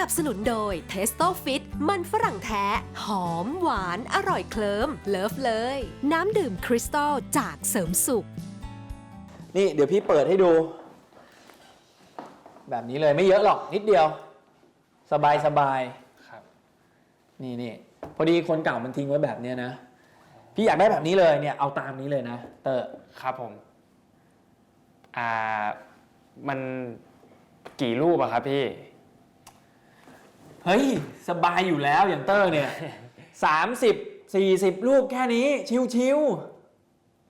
นับสนุนโดย t e s t o Fit มันฝรั่งแท้ หอมหวานอร่อยเคลิมเลิฟเลย น้ำดื่มคริสตัลจากเสริมสุข นี่เดี๋ยวพี่เปิดให้ดู แบบนี้เลยไม่เยอะหรอกนิดเดียว สบายสบายครับ นี่นี่พอดีคนเก่ามันทิ้งไว้แบบเนี้ยนะ พี่อยากได้แบบนี้เลยเนี่ยเอาตามนี้เลยนะ เตอร์ครับผม อ่า มันกี่รูปอะครับพี่ เฮ้ย สบายอยู่แล้วอย่างเตอร์เนี่ยสามสิบสี่สิบรูปแค่นี้ชิว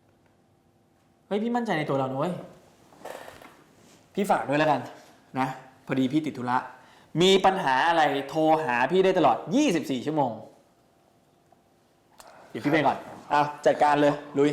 ๆเฮ้ยพี่มั่นใจในตัวเรานะเว้ยพี่ฝากด้วยแล้วกันนะพอดีพี่ติดธุระมีปัญหาอะไรโทรหาพี่ได้ตลอด 24 ชั่วโมง เดี๋ยวพี่ไปก่อนเอาจัดการเลย ลุย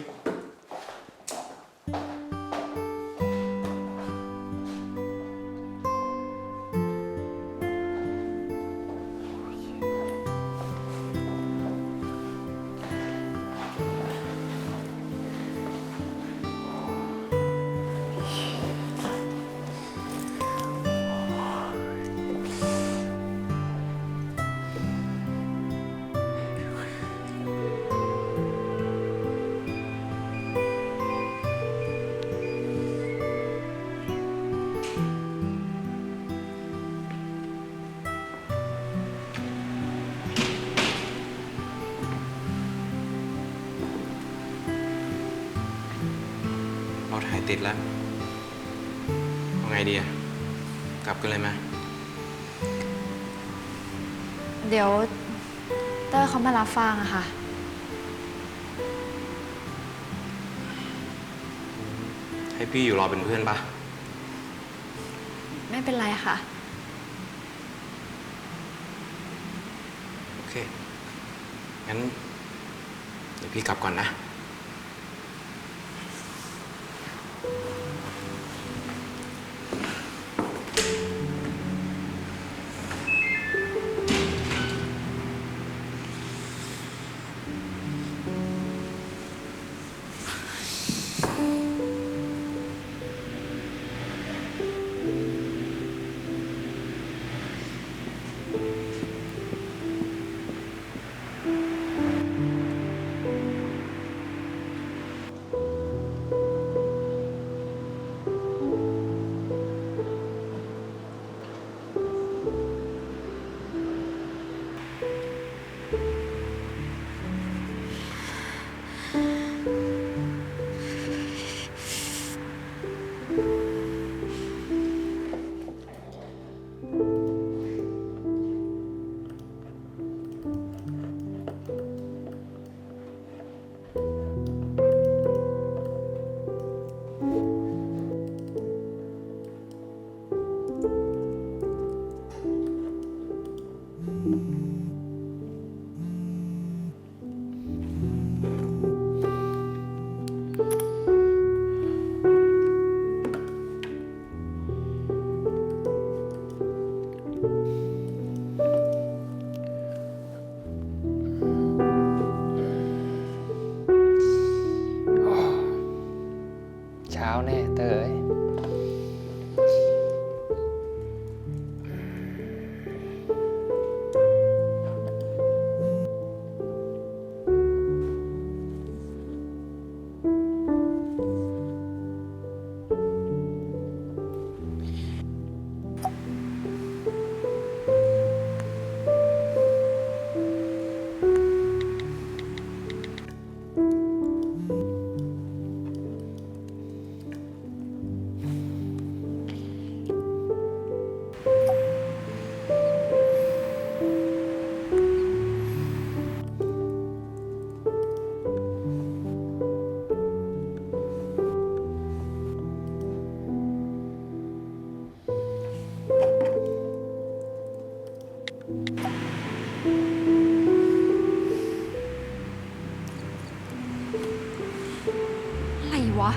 ติดแล้วเอาไงดีอะกลับกันเลยไหมเดี๋ยวเตอร์เขามารับฟางอะค่ะ ให้พี่อยู่รอเป็นเพื่อนปะไม่เป็นไรค่ะ โอเค งั้น เดี๋ยวพี่กลับก่อนนะ うん。 อะไรวะ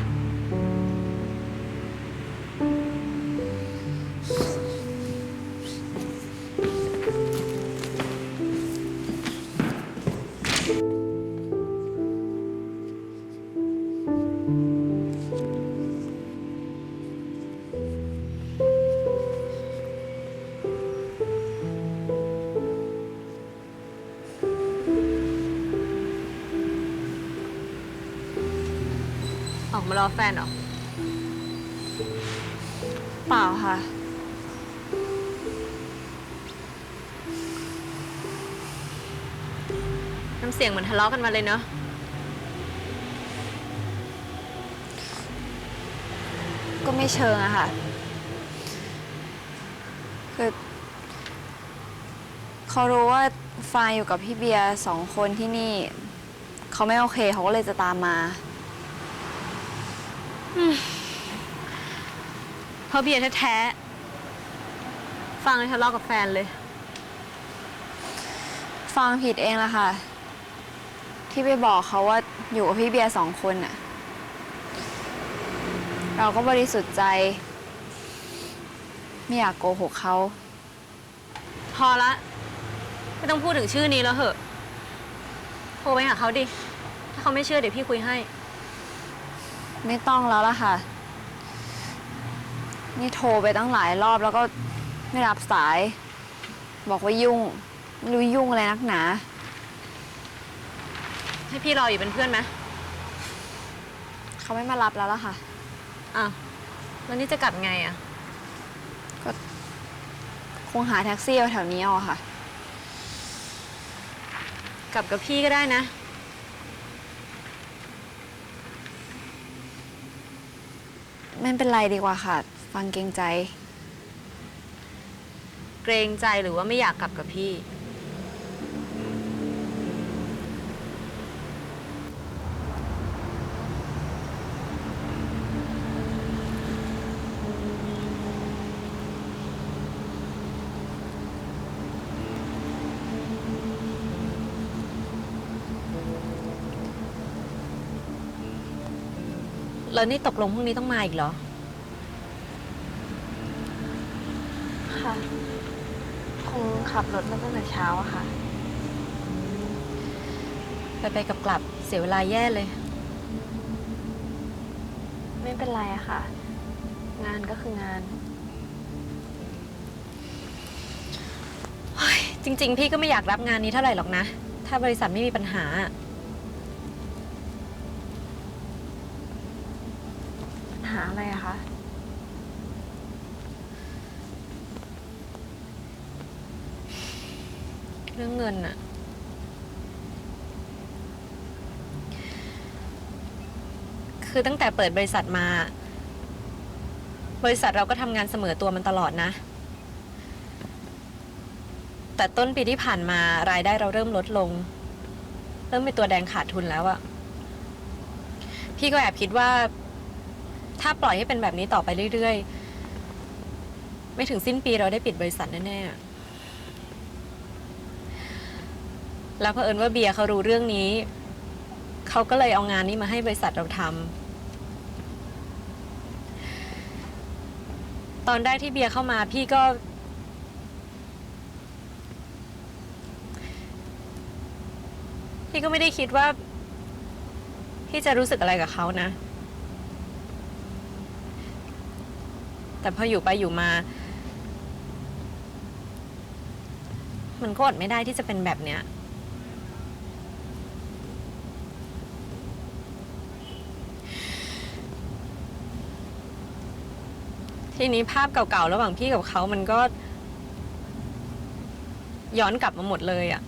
บอกมารอแฟนเหรอ เปล่าค่ะ น้ำเสียงเหมือนทะเลาะกันมาเลยเนาะ ก็ไม่เชิงอะค่ะ คือเขารู้ว่าฟายอยู่กับพี่เบียร์สองคนที่นี่ เขาไม่โอเคเขาก็เลยจะตามมา เพราะเบียร์แท้ๆฟังเลยทะเลาะกับแฟนเลย ฟังผิดเองละค่ะ ที่ไปบอกเขาว่าอยู่กับพี่เบียร์สองคนน่ะ เราก็บริสุทธิ์ใจ ไม่อยากโกหกเขา พอละ ไม่ต้องพูดถึงชื่อนี้แล้วเหอะ โทรไปหาเขาดิ ถ้าเขาไม่เชื่อเดี๋ยวพี่คุยให้ ไม่ต้องแล้วล่ะค่ะ นี่โทรไปตั้งหลายรอบแล้วก็ไม่รับสาย บอกว่ายุ่ง ไม่รู้ยุ่งอะไรนักหนา ให้พี่รออยู่เป็นเพื่อนไหมเขาไม่มารับแล้วล่ะค่ะ อ้าวแล้วนี่จะกลับไงอะคงหาแท็กซี่เอาแถวนี้เอาอะค่ะ กลับกับพี่ก็ได้นะ ไม่เป็นไรดีกว่าค่ะ ฟังเกรงใจ เกรงใจหรือว่าไม่อยากกลับกับพี่ แล้วนี่ตกลงพรุ่งนี้ต้องมาอีกเหรอ ค่ะ คงขับรถมาตั้งแต่เช้าอะค่ะ ไปไปกับกลับเสียเวลาแย่เลย ไม่เป็นไรอะค่ะ งานก็คืองาน จริง ๆ พี่ก็ไม่อยากรับงานนี้เท่าไหร่หรอกนะ ถ้าบริษัทไม่มีปัญหาปัญหา อะไรอะคะ เรื่องเงินอะคือตั้งแต่เปิดบริษัทมา บริษัทเราก็ทำงานเสมอตัวมันตลอดนะ แต่ต้นปีที่ผ่านมารายได้เราเริ่มลดลง เริ่มเป็นตัวแดงขาดทุนแล้วอะพี่ก็แอบคิดว่า ถ้าปล่อยให้เป็นแบบนี้ต่อไปเรื่อยๆ ไม่ถึงสิ้นปีเราได้ปิดบริษัทแน่ๆ แล้วเผอิญว่าเบียร์เขารู้เรื่องนี้ เขาก็เลยเอางานนี้มาให้บริษัทเราทำ ตอนแรกที่เบียร์เข้ามาพี่ก็ พี่ก็ไม่ได้คิดว่า พี่จะรู้สึกอะไรกับเขานะ แต่พออยู่ไปอยู่มา มันก็อดไม่ได้ที่จะเป็นแบบเนี้ย ทีนี้ภาพเก่าๆ ระหว่างพี่กับเขามันก็ ย้อนกลับมาหมดเลยอะ่ะ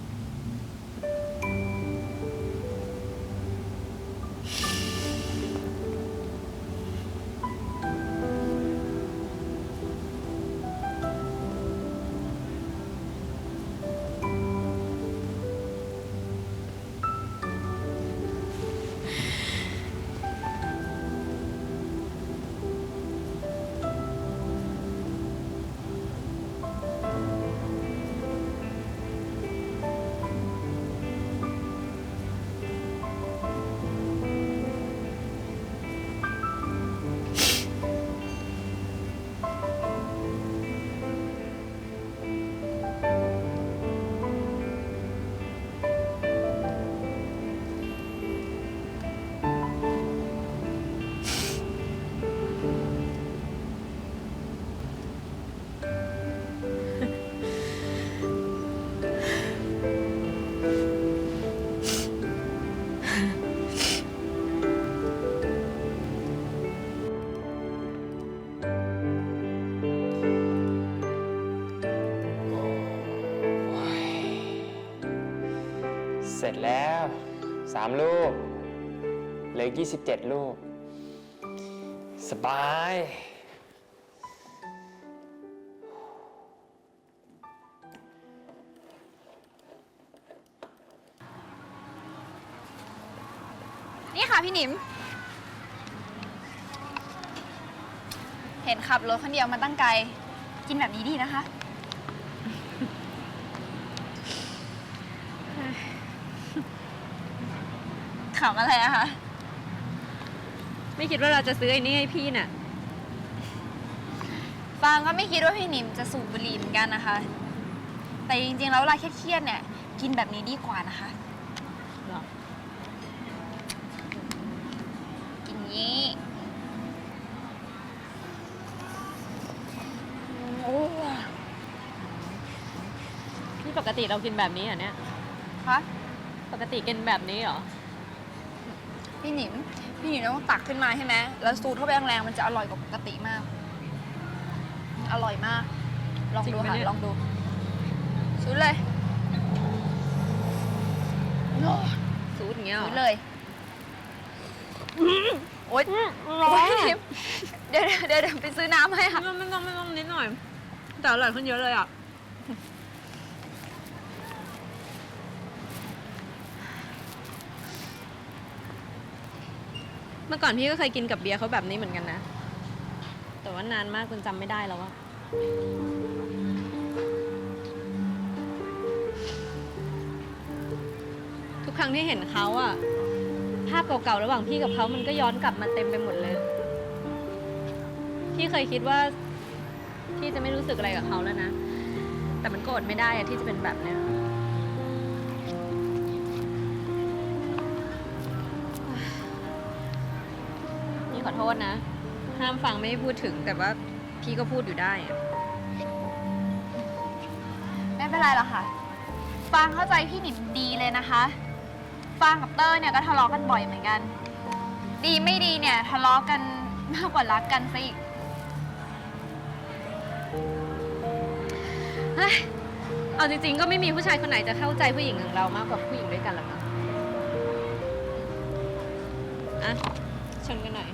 ร็จแล้วสามลูกเหลืออีก27 ลูก สบาย นี่ค่ะพี่หนิม เห็นขับรถคนเดียวมาตั้งไกล กินแบบนี้ดีนะคะ ขำอะไรอะคะ ไม่คิดว่าเราจะซื้อไอ้นี่ให้พี่น่ะ ฟางก็ไม่คิดว่าพี่หนิมจะสูบบุหรี่เหมือนกันนะคะ แต่จริงๆ แล้วเวลาเครียดๆเนี่ย กินแบบนี้ดีกว่านะคะ หรอ กินงี้ โอ้พี่ปกติเรากินแบบนี้เหรอเนี่ย คะปกติกินแบบนี้เหรอ พี่หนิม พี่หนิมต้องตักขึ้นมาใช่ไหมแล้วสูดเข้าไปแรงๆมันจะอร่อยกว่าปกติมาก อร่อยมาก ลองจริงดูปะค่ะเนี่ยลองดูสูดเลยโอ้ซูดอย่างเงี้ยเหรสูอดเลยโอ๊ยโอ๊ยพี่หนิมเดี๋ยวเดี๋ยวเดี๋ยวไปซื้อน้ำให้ค่ะไม่ต้องไม่ต้องไม่ต้องนิดหน่อย แต่อร่อยขึ้นเยอะเลยอะ เมื่อก่อนพี่ก็เคยกินกับเบียร์เขาแบบนี้เหมือนกันนะ แต่ว่านานมากจนจำไม่ได้แล้วอะทุกครั้งที่เห็นเขาอะภาพเก่าๆระหว่างพี่กับเขามันก็ย้อนกลับมาเต็มไปหมดเลย พี่เคยคิดว่าพี่จะไม่รู้สึกอะไรกับเขาแล้วนะ แต่มันก็อดไม่ได้อะที่จะเป็นแบบเนี้ย โทษนะ ห้ามฟังไม่ให้พูดถึงแต่ว่าพี่ก็พูดอยู่ได้อะไม่เป็นไรหรอกค่ะ ฟางเข้าใจพี่หนิมดีเลยนะคะ ฟางกับเต้ยเนี่ยก็ทะเลาะกันบ่อยเหมือนกัน ดีไม่ดีเนี่ยทะเลาะกันมากกว่ารักกันซะอีกเฮ้ยเอาจริงๆ ก็ไม่มีผู้ชายคนไหนจะเข้าใจผู้หญิงอย่างเรามากกว่าผู้หญิงด้วยกันหรอกนะอะชนกันหน่อย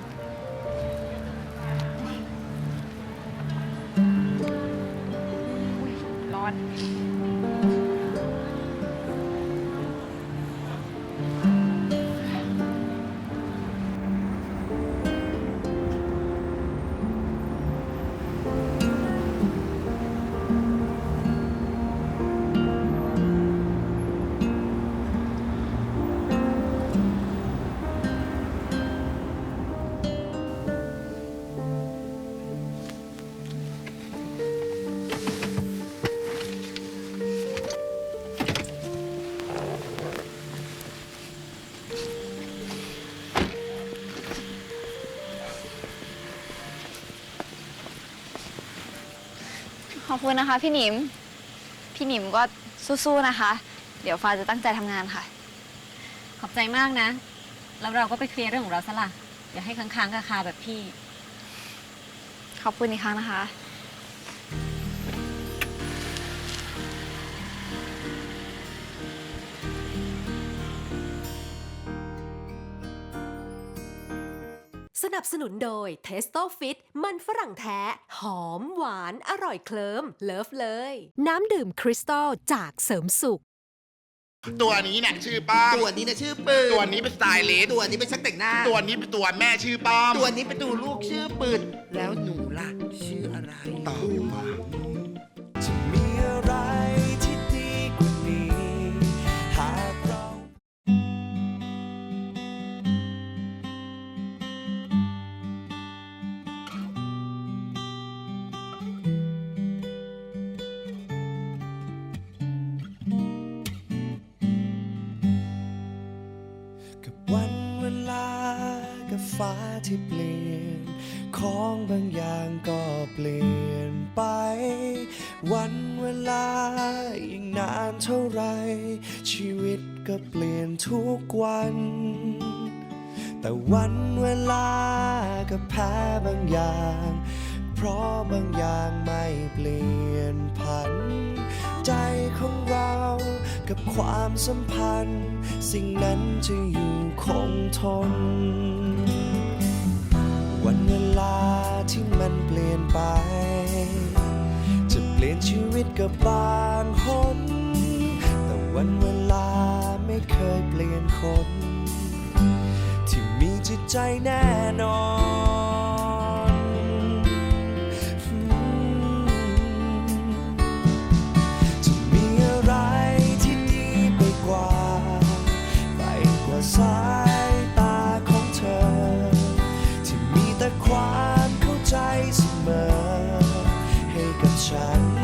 อบคุณนะคะ พี่หนิม พี่หนิมก็สู้ๆนะคะ เดี๋ยวฟ้าจะตั้งใจทำงานค่ะ ขอบใจมากนะ แล้วเราก็ไปเคลียร์เรื่องของเราซะละอย่าให้ค้างๆคาๆแบบพี่ ขอบคุณอีกครั้งนะคะ นับสนุนโดย t e s t o Fit มันฝรั่งแท้ หอมหวานอร่อยเคลิมเลิฟเลย น้ำดื่มคริสตัลจากเสริมสุข ตัวนี้เนี่ยชื่อป้อมตัวนี้นะชื่อปืนตัวนี้เป็นสไตลิสต์ตัวนี้เป็นช่างแต่งหน้า ตัวนี้เป็นตัวแม่ชื่อป้อมตัวนี้เป็นตัวลูกชื่อปืน แล้วหนูล่ะชื่ออะไรตอบมา วันเวลากับฟ้าที่เปลี่ยน ของบางอย่างก็เปลี่ยนไป วันเวลายิ่งนานเท่าไร ชีวิตก็เปลี่ยนทุกวัน แต่วันเวลาก็แพ้บางอย่าง เพราะบางอย่างไม่เปลี่ยนผัน ใจของเรากับความสัมพันธ์ สิ่งนั้นจะอยู่คงทน วันเวลาที่มันเปลี่ยนไป จะเปลี่ยนชีวิตกับบางคน แต่วันเวลาไม่เคยเปลี่ยนคน ที่มีจิตใจแน่นอน สายตาของเธอ ที่มีแต่ความเข้าใจเสมอให้กับฉัน